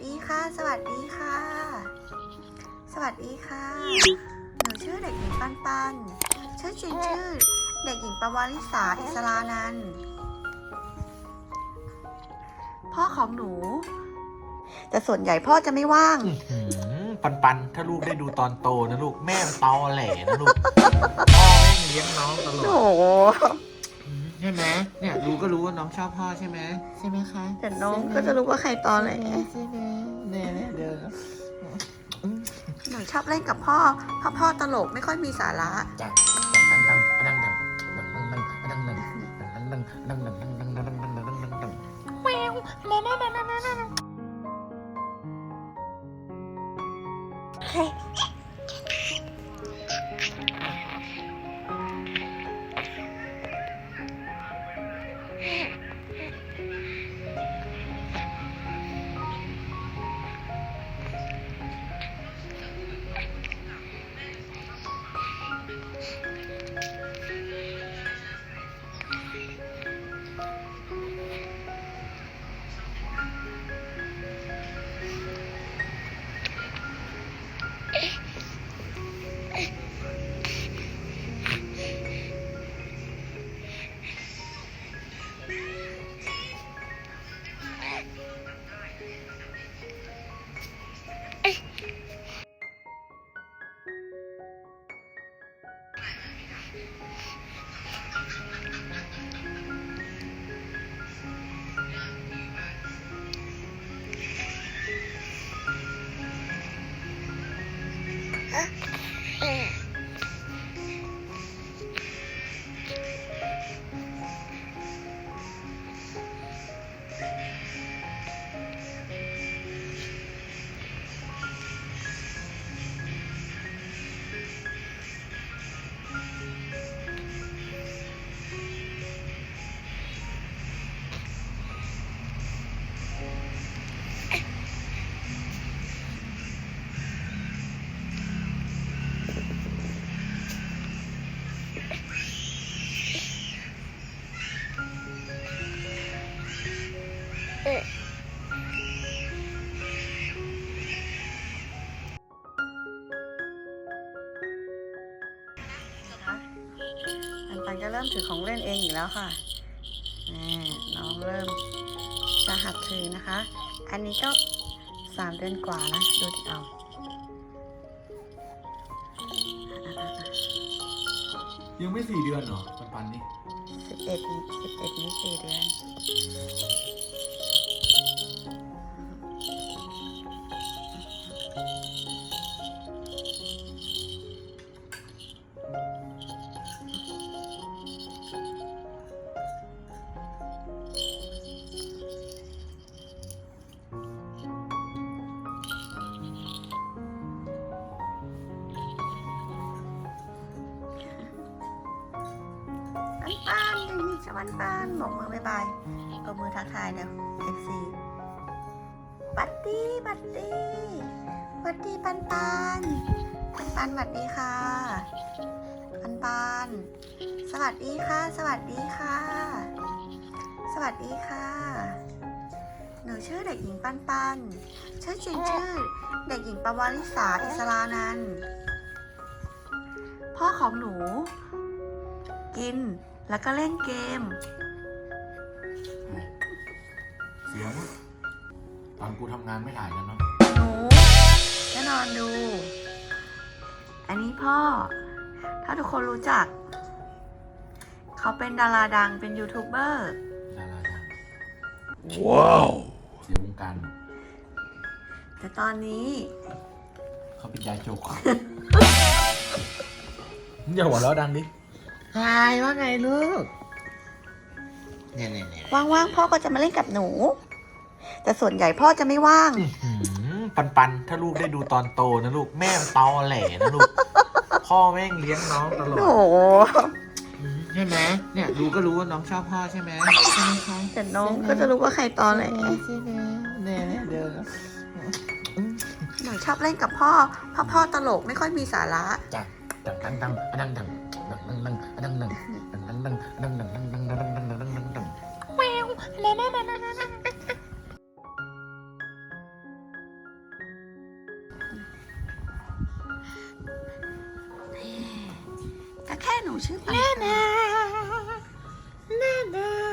นสวัสดีค่ะ สวัสดีค่ะ สวัสดีค่ะ หนูชื่อเด็กหญิงปันปัน ชื่อจริงชื่อ เด็กหญิงปวาริสาอิสรานันท์พ่อของหนู แต่ส่วนใหญ่พ่อจะไม่ว่าง อื้อหือปันปันถ้าลูกได้ดูตอนโตนะลูกแม่มันตอแหลนะลูกพ่อแม่งเลี้ยงน้องตลอโอ้ดโหอืมใช่ไหมเนี่ยดูก็รู้ว่าน้องชอบพ่อใช่ไหมใช่ไหมคะ แต่น้องก็จะรู้ว่าใครตอนไหน ใช่ไหมเนี่ยเนี่ยเดินหนูชอบเล่นกับพ่อเพ่อพ่อตลกไม่ค่อยมีสาระจ้ะดังดังดังดังดังดังดังดังดังดังดังดังดังดังดังดังดังปั ถือของเล่นเองอีกแล้วค่ะนี่น้องเริ่มจะหัดถือนะคะ อันนี้ก็สามเดือนกว่านะ ดูดิเอายังไม่สี่เดือนเหรอปันปันนี่สิบเอ็ดสิบเอ็ดนี้สี่เดือนปัน ปันปันบอกมือบายบายเอามือทักทายเดี๋ยเอฟซีบัดดี้บัดดี้บัดดี้ปันปันปันปันสวัสดีค่ะปันปันสวัสดีค่ะ สวัสดีค่ะ สวัสดีค่ะ หนูชื่อเด็กหญิงปันปันชื่อจริงชื่อ เด็กหญิงปวาริสาอิสรานันพ่อของหนู กิน แล้วก็เล่นเกม เสียงตอนกูทำงานไม่ถ่ายแล้วเนาะหนูก็นอนดู อันนี้พ่อ ถ้าทุกคนรู้จัก เขาเป็นดาราดังเป็นยูทูบเบอร์ดาราดังว้าวเสียวงการ แต่ตอนนี้ เขาเป็นยายโจกอย่าหัวเราะดังดิ ฮายว่าไงลูกเนี่ยเนี่ยเนี่ยว่างๆพ่อก็จะมาเล่นกับหนู แต่ส่วนใหญ่พ่อจะไม่ว่างอื้อหือปันปันถ้าลูกได้ดูตอนโตนะลูกแม่มันตอแหลนะลูก พ่อแม่งเลี้ยงน้องตลอดโอ้โหอืมใช่ไหมเนี่ยดูก็รู้ว่าน้องชอบพ่อใช่ไหมใช่ไหมคะแต่น้องก็จะรู้ว่าใครตอนไหนใช่ไหมเนี่ยเนี่ยเดินอืมหนูชอบเล่นกับพ่อเพ่อพ่อตลกไม่ค่อยมีสาระจ้ะดังดังดังดังดัง แค่หนูชื่อ นานา นานา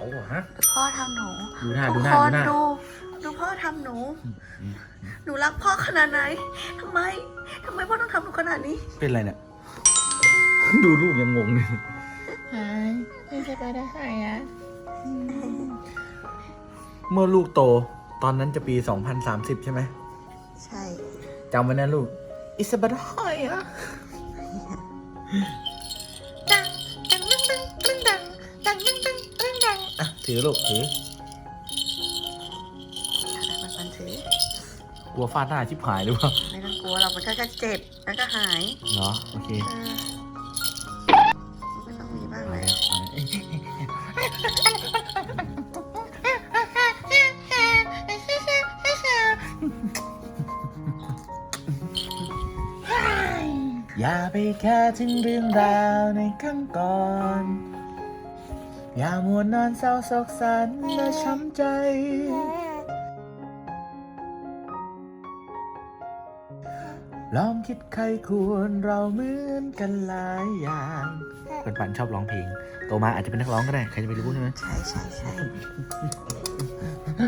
าเหรอฮะ ดูพ่อทำหนูดูหน้าทุดูกหน้าคดูนหน้า ดู ดูพ่อทำหนู หนูรักพ่อขนาดไหนทำไมทำไมพ่อต้องทำหนูขนาดนี้ เป็นไรเนี่ย ดูลูกยังงงเลยหายไม่สบายได้หายอะเมื่อลูกโต ตอนนั้นจะปี 2030 ใช่ไหมใช่ จำไว้นะลูก อิสบาดอยอะ ถือลูกถือปันปันถือกลัวฟาดหน้าชิบหายหรือเปล่าไม่ต้องกลัวเรามันก็แค่เจ็บแล้วก็หายเหรอโอเคเออไม่ต้องมีบ้างเอาเลยแล้วเอาแล้วอย่าไปแค่ถึงเรื่องราวในข้างก่อน อย่ามัวนอนเศร้าโศกสันและช้ำใจ ลองคิดใครควรเราเหมือนกันหลายอย่างปันปันชอบร้องเพลงโตมาอาจจะเป็นนักร้องก็ได้ ใครจะไปรู้ใช่ไหมใช่ใช่ใช่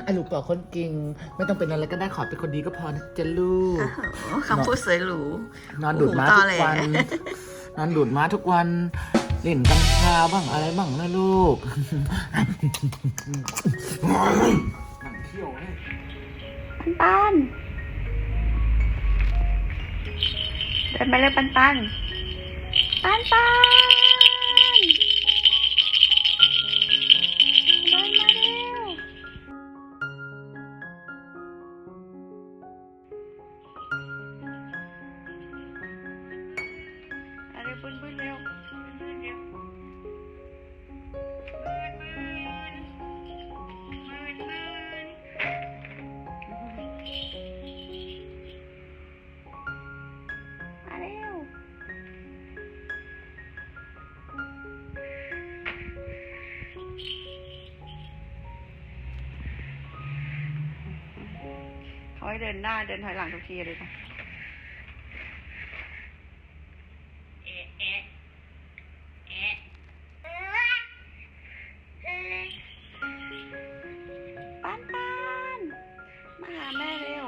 ไอ้ลูกต่อคนเก่งไม่ต้องเป็นอะไรก็ได้ขอเป็นคนดีก็พอนะจะลูก โอ้โหคำพูดสวยหรู นอนดูดม้าโอ้โหทุตอกแหลวัน นอนดูดม้าทุกวัน เล่นกัญชาบ้างอะไรบ้างนะลูกมันเที่ยวเลยปันปันเดินมาเร็วปันปันปันปันเดินมาเร็วอะไรปุ้นปุ้นเร็วปุ้นปุ้นเร็ว เขาให้เดินหน้าเดินถอยหลังทุกทีเลยนะปันปันมาหาแม่เร็ว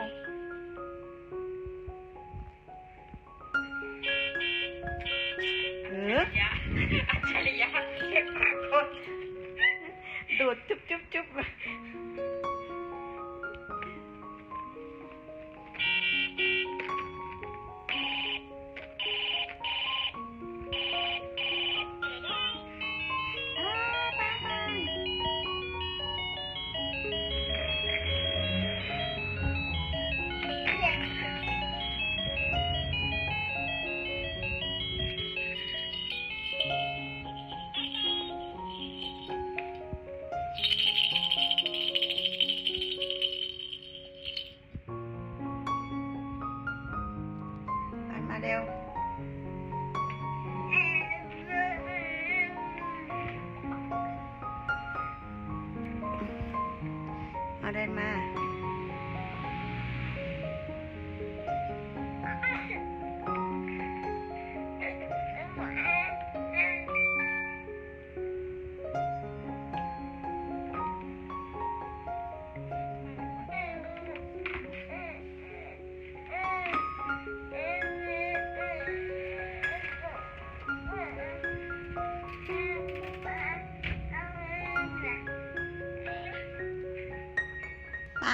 เอออัจฉริยะเก็บปากคนดูดจุ๊บจุ๊บจุ๊บ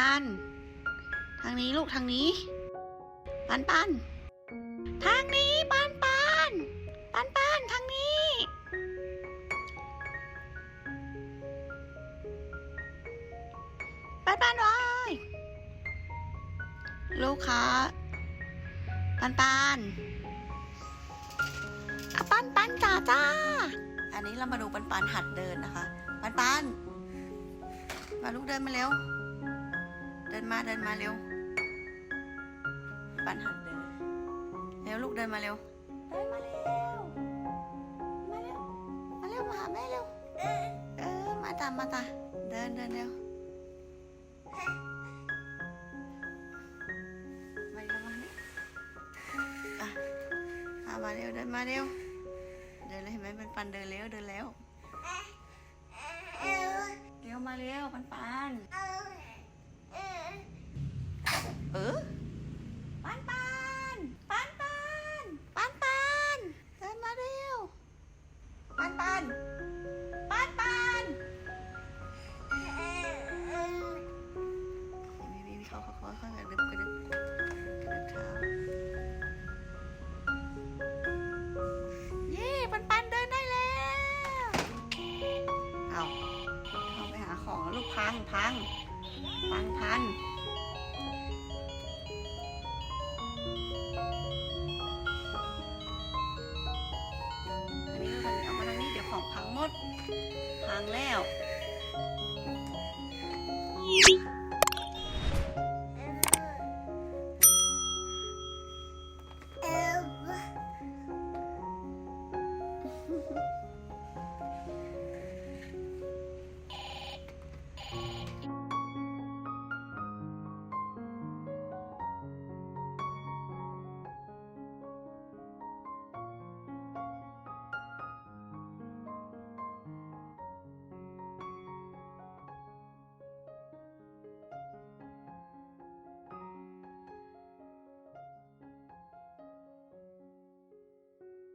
ปัน ทางนี้ลูกทางนี้ ปันปัน ทางนี้ปันปัน ปันปันทางนี้ ปันปันวายลูกค้าปันปันอะปันปันจ้าจ้า อันนี้เรามาดูปันปันหัดเดินนะคะ ปันปันมาลูกเดินมาเร็ว เดินมาเดินมาเร็ว ปันหัดเดินเร็วลูกเดินมาเร็วเดินมาเร็ว มาเร็ว มาเร็วมาหาแม่เร็ว เออมาตามมาตาเดินเดินเร็วมาเร็วมาเนี่ยอะมาเร็วเดินมาเร็ว เดินเลยเห็นไหมเป็นปันเดินเร็วเดินแล้วเร็วมาเร็วปันปัน เออปันปันปันปันปันปันเดินมาเร็วปันปัน